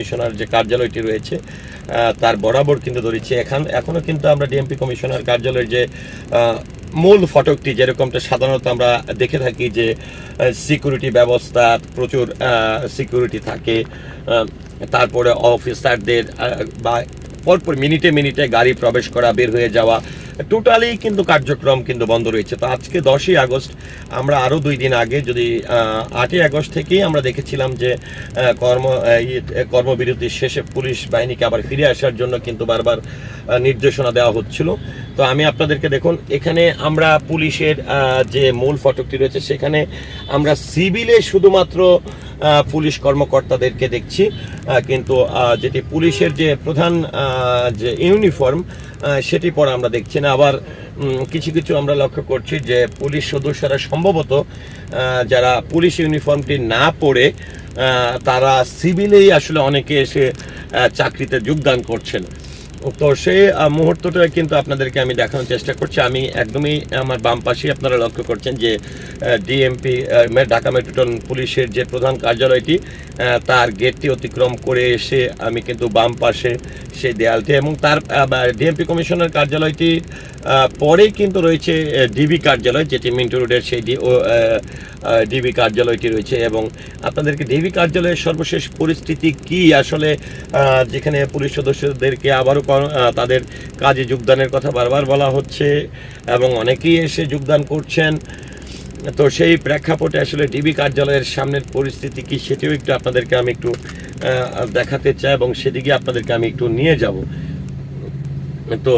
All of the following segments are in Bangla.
কমিশনার যে কার্যালয়টি রয়েছে তার বরাবর কিন্তু ধরেছি। এখন এখনও কিন্তু আমরা ডিএমপি কমিশনার কার্যালয়ের যে মূল ফটকটি যেরকমটা সাধারণত আমরা দেখে থাকি যে সিকিউরিটি ব্যবস্থা প্রচুর সিকিউরিটি থাকে তারপরে অফিসারদের বা পরপর মিনিটে মিনিটে গাড়ি প্রবেশ করা, বের হয়ে যাওয়া টোটালি কিন্তু কার্যক্রম কিন্তু বন্ধ রয়েছে। তো আজকে দশই আগস্ট আমরা আরও দুই দিন আগে যদি আটই আগস্ট থেকেই আমরা দেখেছিলাম যে কর্ম আহ, ই- কর্মবিরতির শেষে পুলিশ বাহিনীকে আবার ফিরে আসার জন্য কিন্তু বারবার নির্দেশনা দেওয়া হচ্ছিল। তো আমি আপনাদেরকে দেখুন এখানে আমরা পুলিশের যে মূল ফটকটি রয়েছে সেখানে আমরা সিভিলে শুধুমাত্র পুলিশ কর্মকর্তাদেরকে দেখছি। কিন্তু যেটি পুলিশের যে প্রধান যে ইউনিফর্ম সেটি পরে আমরা দেখছি না। আবার কিছু কিছু আমরা লক্ষ্য করছি যে পুলিশ সদস্যরা সম্ভবত যারা পুলিশ ইউনিফর্মটি না পরে তারা সিভিলেই আসলে অনেকে এসে চাকরিতে যোগদান করছেন। তো সেই মুহূর্তটা কিন্তু আপনাদেরকে আমি দেখানোর চেষ্টা করছি। আমি একদমই আমার বাম পাশেই আপনারা লক্ষ্য করছেন যে ডিএমপি ঢাকা মেট্রোটন পুলিশের যে প্রধান কার্যালয়টি তার গেটটি অতিক্রম করে এসে আমি কিন্তু বাম পাশে সেই দেয়ালটি এবং তার ডিএমপি কমিশনের কার্যালয়টি পরেই কিন্তু রয়েছে ডিবি কার্যালয়, যেটি মিন্টু রোডের সেই ডিবি কার্যালয়টি রয়েছে এবং আপনাদেরকে ডিবি কার্যালয়ের সর্বশেষ পরিস্থিতি কি? আসলে যেখানে পুলিশ সদস্যদেরকে আবারও তাদের কাজে যোগদানের কথা বারবার বলা হচ্ছে এবং অনেকেই এসে যোগদান করছেন। তো সেই প্রেক্ষাপটে আসলে ডিবি কার্যালয়ের সামনের পরিস্থিতি কি সেটিও একটু আপনাদেরকে আমি একটু দেখাতে চাই এবং সেদিকে আপনাদেরকে আমি একটু নিয়ে যাব। তো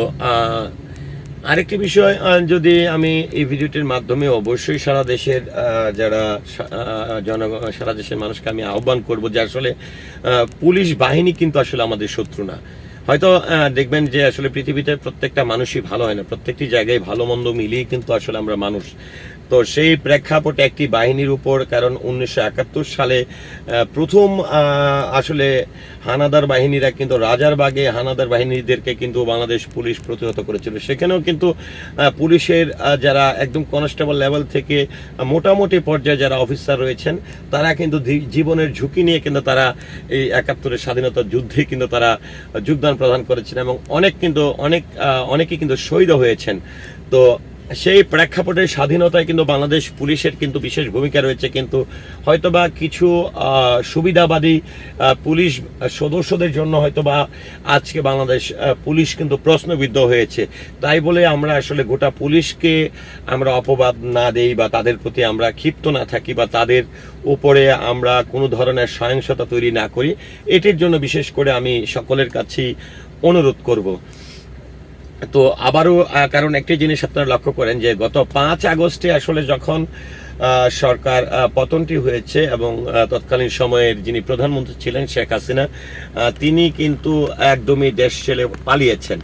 আরেকটি বিষয় যদি আমি এই ভিডিওটির মাধ্যমে অবশ্যই সারা দেশের যারা জনগণ সারা দেশের মানুষকে আমি আহ্বান করব যে আসলে পুলিশ বাহিনী কিন্তু আসলে আমাদের শত্রু না। হয়তো দেখবেন যে আসলে পৃথিবীতে প্রত্যেকটা মানুষই ভালো হয় না, প্রত্যেকটি জায়গায় ভালো মন্দ মিলিয়ে কিন্তু আসলে আমরা মানুষ। তো সেই প্রেক্ষাপটে একটি বাহিনীর উপর কারণ উনিশশো একাত্তর সালে প্রথম আসলে হানাদার বাহিনীরা কিন্তু রাজার বাগে হানাদার বাহিনীদেরকে কিন্তু বাংলাদেশ পুলিশ প্রতিহত করেছিল। সেখানেও কিন্তু পুলিশের যারা একদম কনস্টেবল লেভেল থেকে মোটামুটি পর্যায়ে যারা অফিসার রয়েছেন তারা কিন্তু জীবনের ঝুঁকি নিয়ে কিন্তু তারা এই একাত্তরের স্বাধীনতা যুদ্ধে কিন্তু তারা যোগদান প্রদান করেছেন এবং অনেক কিন্তু অনেক আহ, অনেকেই কিন্তু শহীদ হয়েছেন। তো সেই প্রেক্ষাপটে স্বাধীনতায় কিন্তু বাংলাদেশ পুলিশের কিন্তু বিশেষ ভূমিকা রয়েছে, কিন্তু হয়তোবা কিছু সুবিধাবাদী পুলিশ সদস্যদের জন্য হয়তোবা আজকে বাংলাদেশ পুলিশ কিন্তু প্রশ্নবিদ্ধ হয়েছে। তাই বলে আমরা আসলে গোটা পুলিশকে আমরা অপবাদ না দেই বা তাদের প্রতি আমরা ক্ষিপ্ত না থাকি বা তাদের উপরে আমরা কোনো ধরনের সহিংসতা তৈরি না করি। এটির জন্য বিশেষ করে আমি সকলের কাছেই অনুরোধ করব। তো আবারও কারণ একটি জিনিস আপনারা লক্ষ্য করেন যে গত পাঁচ আগস্টে আসলে যখন সরকার পতনটি হয়েছে এবং তৎকালীন সময়ের যিনি প্রধানমন্ত্রী ছিলেন শেখ হাসিনা তিনি কিন্তু একদমই দেশ ছেড়ে পালিয়েছেন।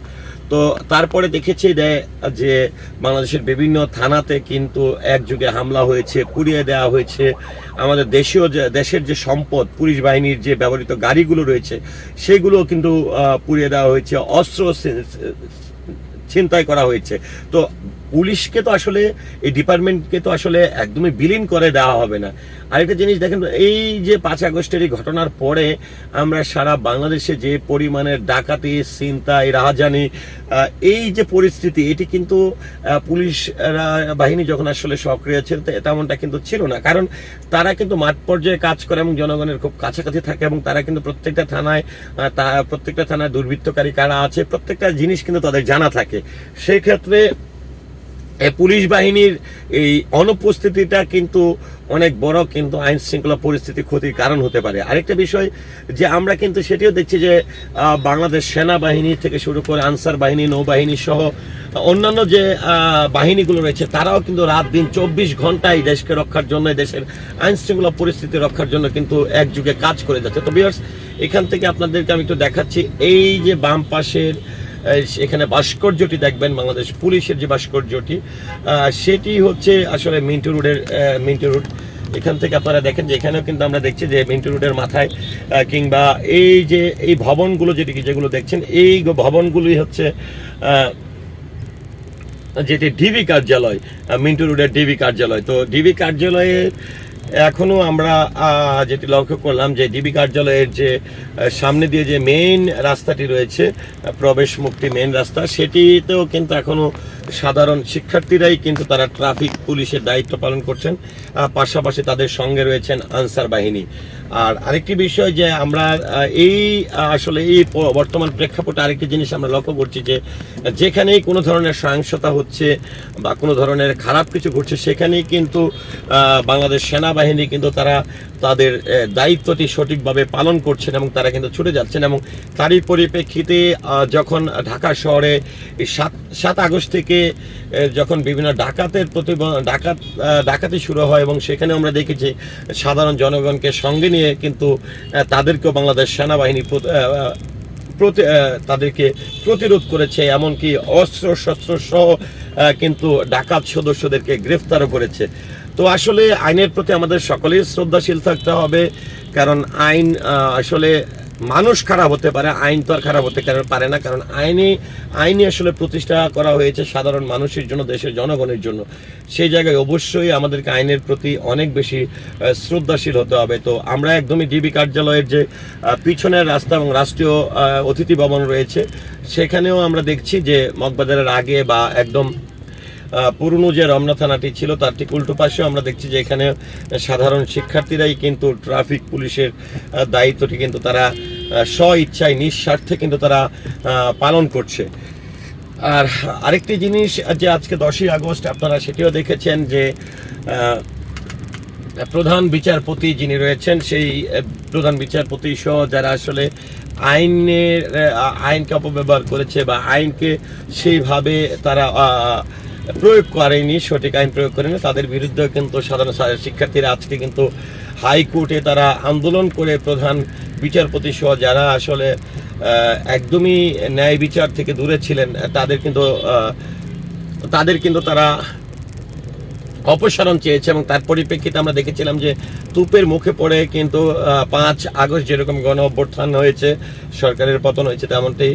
তো তারপরে দেখেছি যে- যে বাংলাদেশের বিভিন্ন থানাতে কিন্তু একযুগে হামলা হয়েছে, পুড়িয়ে দেওয়া হয়েছে। আমাদের দেশীয় যে, দেশের যে সম্পদ, পুলিশ বাহিনীর যে ব্যবহৃত গাড়িগুলো রয়েছে, সেগুলো কিন্তু পুড়িয়ে দেওয়া হয়েছে। অস্ত্র ছিনতাই করা হয়েছে। তো পুলিশকে তো আসলে, এই ডিপার্টমেন্টকে তো আসলে একদমই বিলীন করে দেওয়া হবে না। আরেকটা জিনিস দেখেন, এই যে পাঁচ আগস্টের এই ঘটনার পরে আমরা সারা বাংলাদেশে যে পরিমাণের ডাকাতি ছিনতাই রাহাজানি এই যে পরিস্থিতি, এটি কিন্তু পুলিশ বাহিনী যখন আসলে সক্রিয় ছিল তেমনটা কিন্তু ছিল না। কারণ তারা কিন্তু মাঠ পর্যায়ে কাজ করে এবং জনগণের খুব কাছাকাছি থাকে এবং তারা কিন্তু প্রত্যেকটা থানায় প্রত্যেকটা থানায় দুর্বৃত্তকারী কারা আছে, প্রত্যেকটা জিনিস কিন্তু তাদের জানা থাকে। সেই ক্ষেত্রে এই পুলিশ বাহিনীর এই অনুপস্থিতিটা কিন্তু অনেক বড় কিন্তু আইন শৃঙ্খলা পরিস্থিতি ক্ষতির কারণ হতে পারে। আরেকটা বিষয় যে আমরা কিন্তু সেটিও দেখছি যে বাংলাদেশ সেনাবাহিনী থেকে শুরু করে আনসার বাহিনী, নৌবাহিনী সহ অন্যান্য যে বাহিনীগুলো রয়েছে, তারাও কিন্তু রাত দিন চব্বিশ ঘন্টায় দেশকে রক্ষার জন্য, দেশের আইন শৃঙ্খলা পরিস্থিতি রক্ষার জন্য কিন্তু একযুগে কাজ করে যাচ্ছে। তো বিয়ার্স এখান থেকে আপনাদেরকে আমি একটু দেখাচ্ছি, এই যে বাম পাশের এখানে ভাস্কর্যটি দেখবেন, বাংলাদেশ পুলিশের যে ভাস্কর্যটি সেটি হচ্ছে আসলে মিন্টু রোডের মিন্টু রোড। এখান থেকে আপনারা দেখেন যে এখানেও কিন্তু আমরা দেখছি যে মিন্টু রোডের মাথায় কিংবা এই যে, এই ভবনগুলো যেটি যেগুলো দেখছেন, এই ভবনগুলোই হচ্ছে যেটি ডিবি কার্যালয় মিন্টু রোডের ডিবি কার্যালয়। তো ডিবি কার্যালয়ে এখনও আমরা যেটি লক্ষ্য করলাম যে ডিবি কার্যালয়ের যে সামনে দিয়ে যে মেইন রাস্তাটি রয়েছে প্রবেশ মুক্তি মেইন রাস্তা, সেটিতেও কিন্তু এখনও সাধারণ শিক্ষার্থীরাই কিন্তু তারা ট্রাফিক পুলিশের দায়িত্ব পালন করছেন। পাশাপাশি তাদের সঙ্গে রয়েছেন আনসার বাহিনী। আর আরেকটি বিষয় যে আমরা এই আসলে এই বর্তমান প্রেক্ষাপটে আরেকটি জিনিস আমরা লক্ষ্য করছি যে যেখানেই কোনো ধরনের সহিংসতা হচ্ছে বা কোনো ধরনের খারাপ কিছু ঘটছে, সেখানেই কিন্তু বাংলাদেশ সেনাবাহিনী কিন্তু তারা তাদের দায়িত্বটি সঠিকভাবে পালন করছেন এবং তারা কিন্তু ছুটে যাচ্ছেন এবং তারই পরিপ্রেক্ষিতে যখন ঢাকা শহরে সাত সাত আগস্ট থেকে যখন বিভিন্ন ডাকাতের প্রতি ডাকাত ডাকাতি শুরু হয় এবং সেখানে আমরা দেখেছি সাধারণ জনগণকে সঙ্গে নিয়ে কিন্তু তাদেরকেও বাংলাদেশ সেনাবাহিনী প্রত- তাদেরকে প্রতিরোধ করেছে, এমনকি অস্ত্র শস্ত্র সহ কিন্তু ডাকাত সদস্যদেরকে গ্রেফতারও করেছে। তো আসলে আইনের প্রতি আমাদের সকলেই শ্রদ্ধাশীল থাকতে হবে, কারণ আইন আসলে মানুষ খারাপ হতে পারে, আইন তো আর খারাপ হতে পারে না? কারণ আইনে আইনে আসলে প্রতিষ্ঠা করা হয়েছে সাধারণ মানুষের জন্য, দেশের জনগণের জন্য। সেই জায়গায় অবশ্যই আমাদেরকে আইনের প্রতি অনেক বেশি শ্রদ্ধাশীল হতে হবে। তো আমরা একদমই ডিবি কার্যালয়ের যে পিছনের রাস্তা এবং রাষ্ট্রীয় অতিথি ভবন রয়েছে, সেখানেও আমরা দেখছি যে মগবাজারের আগে বা একদম পুরনো যে রমনা থানাটি ছিল, তার ঠিক উল্টো পাশেও আমরা দেখছি যে এখানে সাধারণ শিক্ষার্থীরাই কিন্তু ট্রাফিক পুলিশের দায়িত্বটি কিন্তু তারা স্ব ইচ্ছায় নিঃস্বার্থে কিন্তু তারা পালন করছে। আর আরেকটি জিনিস যে আজকে দশই আগস্ট, আপনারা সেটিও দেখেছেন যে প্রধান বিচারপতি যিনি রয়েছেন, সেই প্রধান বিচারপতি সহ যারা আসলে আইনের আইনকে অপব্যবহার করেছে বা আইনকে সেইভাবে তারা প্রয়োগ করেনি, সঠিক আইন প্রয়োগ করেনি। তাদের বিরুদ্ধে কিন্তু সাধারণ শিক্ষার্থীরা আজকে কিন্তু হাইকোর্টে তারা আন্দোলন করে প্রধান বিচারপতি সহ যারা আসলে একদমই ন্যায় বিচার থেকে দূরে ছিলেন, তাদের কিন্তু তাদের কিন্তু তারা অপসারণ চেয়েছে এবং তার পরিপ্রেক্ষিতে আমরা দেখেছিলাম যে তুপের মুখে পড়ে কিন্তু পাঁচ আগস্ট যেরকম গণ অভ্যর্থান হয়েছে, সরকারের পতন হয়েছে তেমনটি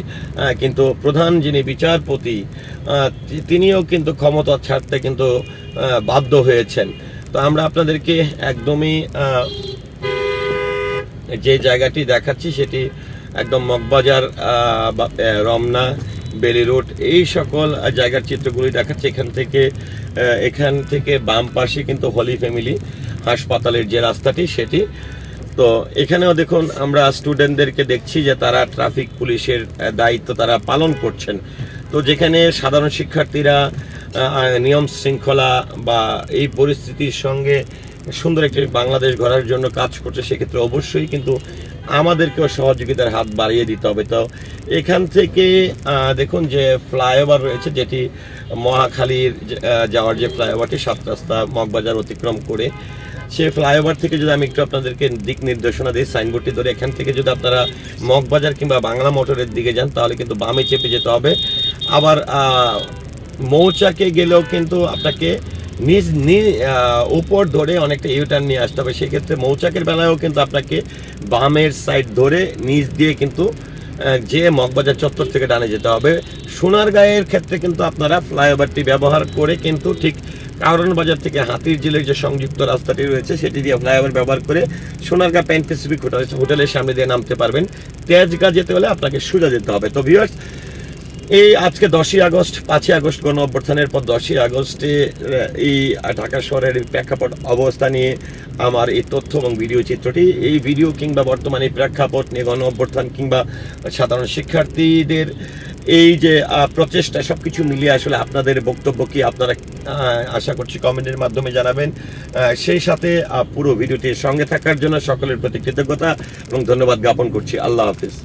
কিন্তু প্রধান যিনি বিচারপতি তিনিও কিন্তু ক্ষমতা ছাড়তে কিন্তু বাধ্য হয়েছেন। তো আমরা আপনাদেরকে একদমই যে জায়গাটি দেখাচ্ছি সেটি একদম মগবাজার রমনা বেলি রোড, এই সকল জায়গার চিত্রগুলি দেখাচ্ছে। এখান থেকে এখান থেকে বাম পাশে কিন্তু হলি ফ্যামিলি হাসপাতালের যে রাস্তাটি, সেটি। তো এখানেও দেখুন, আমরা স্টুডেন্টদেরকে দেখছি যে তারা ট্রাফিক পুলিশের দায়িত্ব তারা পালন করছেন। তো যেখানে সাধারণ শিক্ষার্থীরা নিয়ম শৃঙ্খলা বা এই পরিস্থিতির সঙ্গে সুন্দর একটি বাংলাদেশ গড়ার জন্য কাজ করছে, সেক্ষেত্রে অবশ্যই কিন্তু আমাদেরকেও সহযোগিতার হাত বাড়িয়ে দিতে হবে। তো এখান থেকে দেখুন যে ফ্লাইওভার রয়েছে যেটি মহাখালীর যাওয়ার যে ফ্লাইওভারটি সাত রাস্তা মগবাজার অতিক্রম করে, সে ফ্লাইওভার থেকে যদি আমি একটু আপনাদেরকে দিক নির্দেশনা দিই, সাইনবোর্ডটি ধরে, এখান থেকে যদি আপনারা মগবাজার কিংবা বাংলা মোটরের দিকে যান, তাহলে কিন্তু বামে চেপে যেতে হবে। আবার মৌচাকে গেলেও কিন্তু আপনাকে নিজ নিজ উপর ধরে অনেকটা ইউটার্ন নিয়ে আসতে হবে। সেক্ষেত্রে মৌচাকের বেলায়ও কিন্তু আপনাকে বামের সাইড ধরে নিচ দিয়ে কিন্তু যে মগবাজার চত্বর থেকে ডানে যেতে হবে। সোনার সোনারগাঁয়ের ক্ষেত্রে কিন্তু আপনারা ফ্লাইওভারটি ব্যবহার করে কিন্তু ঠিক কারণ বাজার থেকে হাতির জেলের যে সংযুক্ত রাস্তাটি রয়েছে, সেটি দিয়ে ফ্লাইওভার ব্যবহার করে সোনারগাঁ প্যান প্যাসিফিক হোটেল হোটেলের সামনে দিয়ে নামতে পারবেন। তেজগাঁ যেতে হলে আপনাকে সোজা যেতে হবে। তো ভিউয়ার্স এই আজকে দশই আগস্ট, পাঁচই আগস্ট গণ অভ্যর্থানের পর দশই আগস্টে এই ঢাকা শহরের প্রেক্ষাপট অবস্থা নিয়ে আমার এই তথ্য এবং ভিডিও চিত্রটি, এই ভিডিও কিংবা বর্তমানে প্রেক্ষাপট নিয়ে গণ অভ্যর্থান কিংবা সাধারণ শিক্ষার্থীদের এই যে প্রচেষ্টা সব কিছু মিলিয়ে আসলে আপনাদের বক্তব্য কি আপনারা আশা করছি কমেন্টের মাধ্যমে জানাবেন। সেই সাথে পুরো ভিডিওটির সঙ্গে থাকার জন্য সকলের প্রতি কৃতজ্ঞতা এবং ধন্যবাদ জ্ঞাপন করছি। আল্লাহ হাফিজ।